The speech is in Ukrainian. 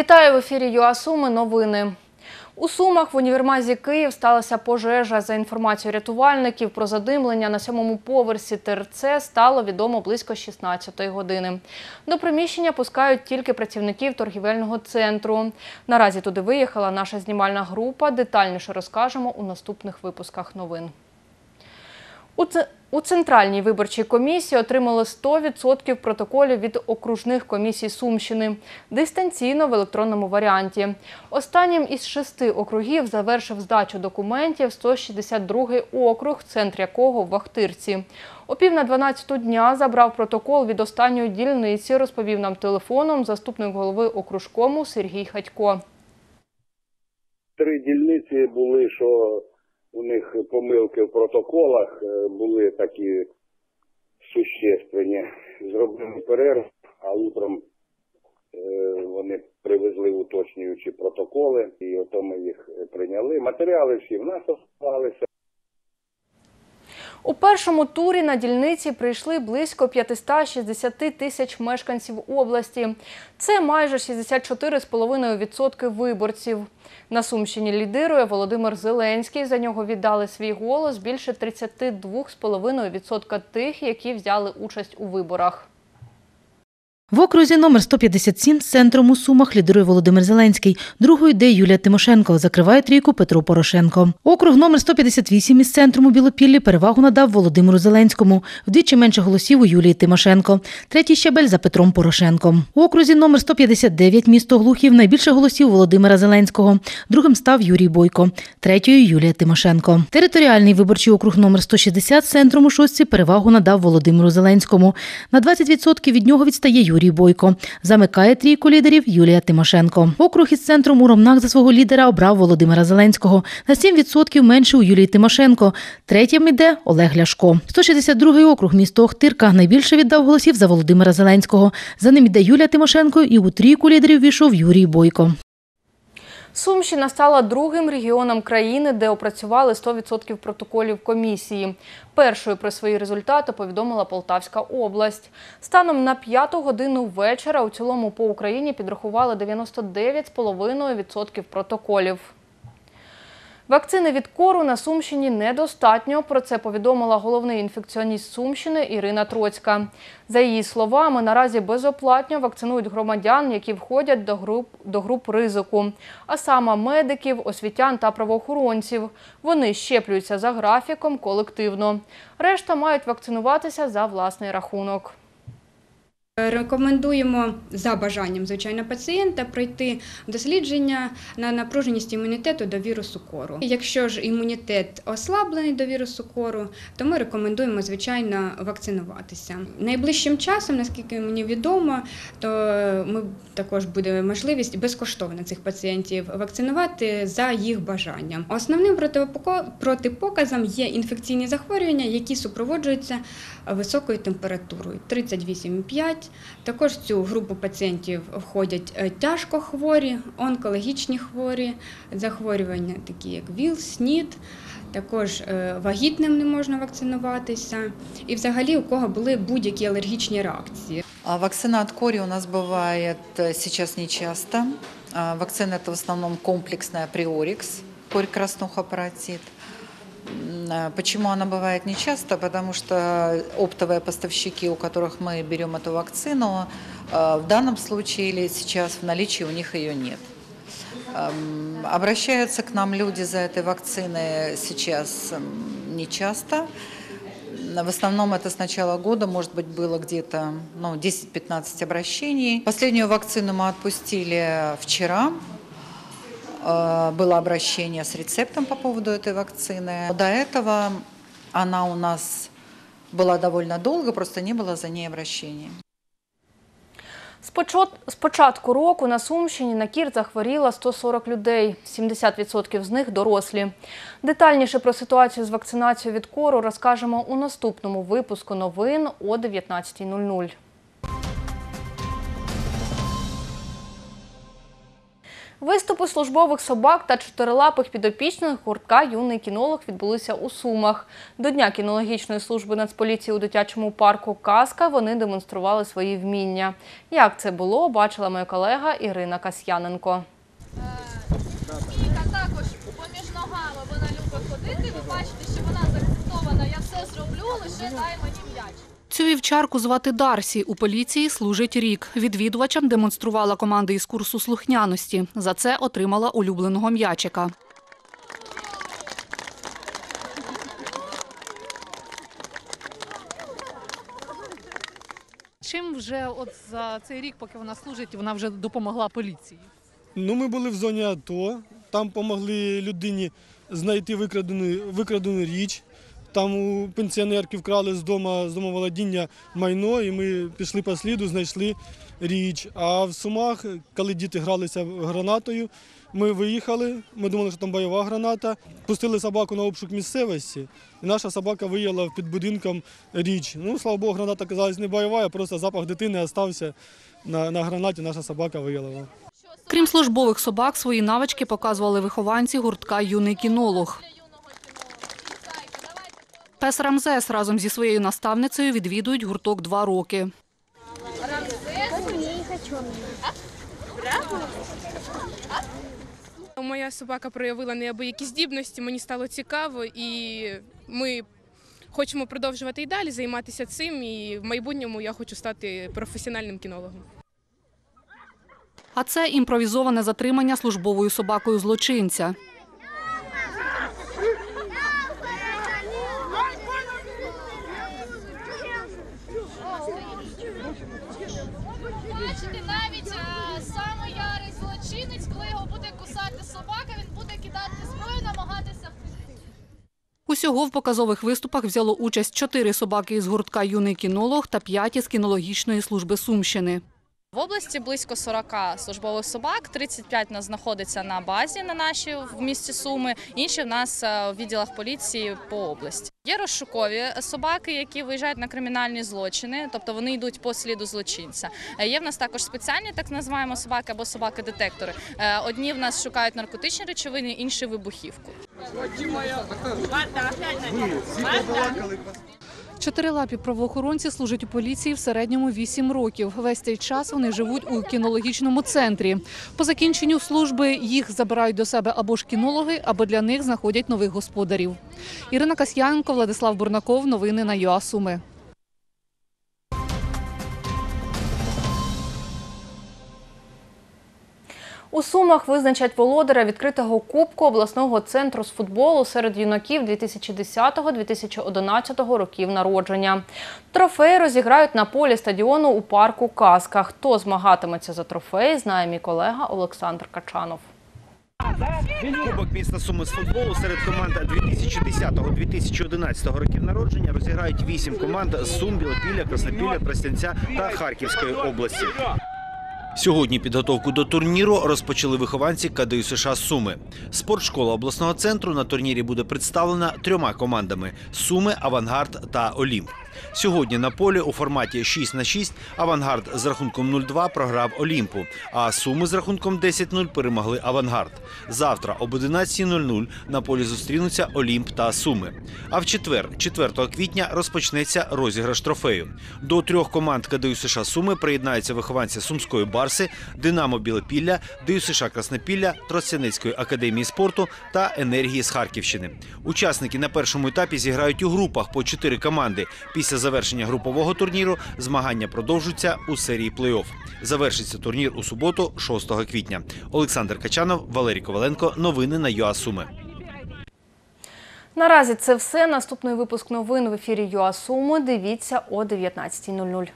Вітаю в ефірі ЮАСуми. Новини. У Сумах в універмазі Київ сталася пожежа. За інформацією рятувальників про задимлення на сьомому поверсі ТРЦ стало відомо близько 16-ї години. До приміщення пускають тільки працівників торгівельного центру. Наразі туди виїхала наша знімальна група. Детальніше розкажемо у наступних випусках новин. У Центральній виборчій комісії отримали 100% протоколів від окружних комісій Сумщини дистанційно в електронному варіанті. Останнім із шести округів завершив здачу документів 162-й округ, центр якого в Вахтирці. О пів на 12 дня забрав протокол від останньої дільниці, розповів нам телефоном заступник голови окружкому Сергій Хатько. три дільниці були, що у них помилки в протоколах е, були такі существенні. Зробили перерв, а утром е, вони привезли уточнюючі протоколи, і ото ми їх е, прийняли. Матеріали всі в нас залишилися. У першому турі на дільниці прийшли близько 560 тисяч мешканців області. Це майже 64,5% виборців. На Сумщині лідирує Володимир Зеленський. За нього віддали свій голос більше 32,5% тих, які взяли участь у виборах. В окрузі номер 157 з центром у Сумах лідирує Володимир Зеленський. Другою йде Юлія Тимошенко. Закриває трійку Петро Порошенко. Округ номер 158 із центром у Білопіллі перевагу надав Володимиру Зеленському. Вдвічі менше голосів у Юлії Тимошенко. Третій щабель за Петром Порошенком. У окрузі номер 159 місто Глухів найбільше голосів Володимира Зеленського. Другим став Юрій Бойко. Третьою Юлія Тимошенко. Територіальний виборчий округ номер 160 з центром у шостці перевагу надав Володимиру Зеленському. На 20% від нього відстає Юрій Бойко. Замикає трійку лідерів Юлія Тимошенко. Округ із центром у Ромнах за свого лідера обрав Володимира Зеленського. На 7% менше у Юлії Тимошенко. Третім йде Олег Ляшко. 162-й округ місто Охтирка найбільше віддав голосів за Володимира Зеленського. За ним йде Юлія Тимошенко і у трійку лідерів війшов Юрій Бойко. Сумщина стала другим регіоном країни, де опрацювали 100% протоколів комісії. Першою про свої результати повідомила Полтавська область. Станом на п'яту годину вечора у цілому по Україні підрахували 99,5% протоколів. Вакцини від кору на Сумщині недостатньо. Про це повідомила головний інфекціоніст Сумщини Ірина Троцька. За її словами, наразі безоплатно вакцинують громадян, які входять до груп, до груп ризику, а саме медиків, освітян та правоохоронців. Вони щеплюються за графіком колективно. Решта мають вакцинуватися за власний рахунок. Рекомендуємо за бажанням звичайно пацієнта пройти дослідження на напруженість імунітету до вірусу кору. Якщо ж імунітет ослаблений до вірусу кору, то ми рекомендуємо звичайно вакцинуватися. Найближчим часом, наскільки мені відомо, то ми також буде можливість безкоштовно цих пацієнтів вакцинувати за їх бажанням. Основним протипоказом є інфекційні захворювання, які супроводжуються високою температурою 38,5. Також в цю групу пацієнтів входять е, тяжко хворі, онкологічні хворі, захворювання, такі як ВІЛ, СНІД. Також е, вагітним не можна вакцинуватися, і взагалі у кого були будь-які алергічні реакції. А Вакцина от кори у нас бывает э, сейчас не часто. А, Вакцина это в основном комплексная приорикс, корь краснуха паротит. А Почему она бывает не часто? Потому что оптовые поставщики, у которых мы берем эту вакцину, э, в данном случае или сейчас в наличии у них ее нет. Эм, Обращаются к нам люди за этой вакциной сейчас эм, не часто. В основном это с начала года, может быть, было где-то ну, 10-15 обращений. Последнюю вакцину мы отпустили вчера. Э, Было обращение с рецептом по поводу этой вакцины. До этого она у нас была довольно долго, просто не было за ней обращений. З почот- З початку року на Сумщині на кір захворіло 140 людей, 70% з них дорослі. Детальніше про ситуацію з вакцинацією від кору розкажемо у наступному випуску новин о 19.00. Виступи службових собак та чотирилапих підопічних гуртка Юний кінолог відбулися у Сумах. До Дня кінологічної служби Нацполіції у дитячому парку Казка вони демонстрували свої вміння. Як це було, бачила моя колега Ірина Касьяненко. Міка також поміж ногами вона любить ходити. Ви бачите, що вона заакцентована. Я все зроблю, лише дай мені. Цю вівчарку звати Дарсі. У поліції служить рік. Відвідувачам демонструвала команди із курсу слухняності. За це отримала улюбленого м'ячика. Чим вже от за цей рік, поки вона служить, вона вже допомогла поліції? Ну, ми були в зоні АТО, там допомогли людині знайти викрадену, викрадену річ. Там у пенсіонерки вкрали з дому, з домоволодіння майно, і ми пішли по сліду, знайшли річ. А в Сумах, коли діти гралися гранатою, ми виїхали, ми думали, що там бойова граната. Пустили собаку на обшук місцевості, і наша собака виявила під будинком річ. Ну, слава Богу, граната оказалась не бойова, а просто запах дитини залишився на, на гранаті, наша собака виявила. Крім службових собак, свої навички показували вихованці гуртка Юний кінолог. Пес Рамзес разом зі своєю наставницею відвідують гурток два роки. Моя собака проявила неабиякі здібності, мені стало цікаво, і ми хочемо продовжувати і далі займатися цим. І в майбутньому я хочу стати професіональним кінологом. А це імпровізоване затримання службовою собакою злочинця. Усього в показових виступах взяло участь чотири собаки із гуртка Юний кінолог та п'ять із кінологічної служби Сумщини. В області близько 40 службових собак, 35 у нас знаходиться на базі на нашій в місті Суми, інші в нас е, в відділах поліції по області. Є розшукові собаки, які виїжджають на кримінальні злочини, тобто вони йдуть по сліду злочинця. Е, Є в нас також спеціальні так називаємо собаки або собаки-детектори. Е, Одні в нас шукають наркотичні речовини, інші вибухівку. Чотирилапі правоохоронці служать у поліції в середньому 8 років. Весь цей час вони живуть у кінологічному центрі. По закінченню служби їх забирають до себе або ж кінологи, або для них знаходять нових господарів. Ірина Касьянко, Владислав Бурнаков. Новини на ЮАСуми. У Сумах визначать володаря відкритого кубку обласного центру з футболу серед юнаків 2010-2011 років народження. Трофей розіграють на полі стадіону у парку Казка. Хто змагатиметься за трофей, знає мій колега Олександр Качанов. Кубок міста Суми з футболу серед команд 2010-2011 років народження розіграють вісім команд з Сум, Білопілля, Краснопілля, Тростянця та Харківської області. Сьогодні підготовку до турніру розпочали вихованці КДЮ США Суми. Спортшкола обласного центру на турнірі буде представлена трьома командами: Суми, Авангард та Олімп. Сьогодні на полі у форматі 6 на 6 Авангард з рахунком 0-2 програв Олімпу, а Суми з рахунком 10-0 перемогли Авангард. Завтра об 11.00 на полі зустрінуться Олімп та Суми. А в четвер, 4 квітня, розпочнеться розіграш трофею. До трьох команд КДЮ США Суми приєднаються вихованці Сумської Барси, Динамо Білопілля, ДЮ США Краснопілля, Тростянецької академії спорту та енергії з Харківщини. Учасники на першому етапі зіграють у групах по чотири команди. Після завершення групового турніру змагання продовжуються у серії плей-офф. Завершиться турнір у суботу, 6 квітня. Олександр Качанов, Валерій Коваленко. Новини на ЮА Суми. Наразі це все. Наступний випуск новин в ефірі ЮАСуми. Дивіться о 19.00.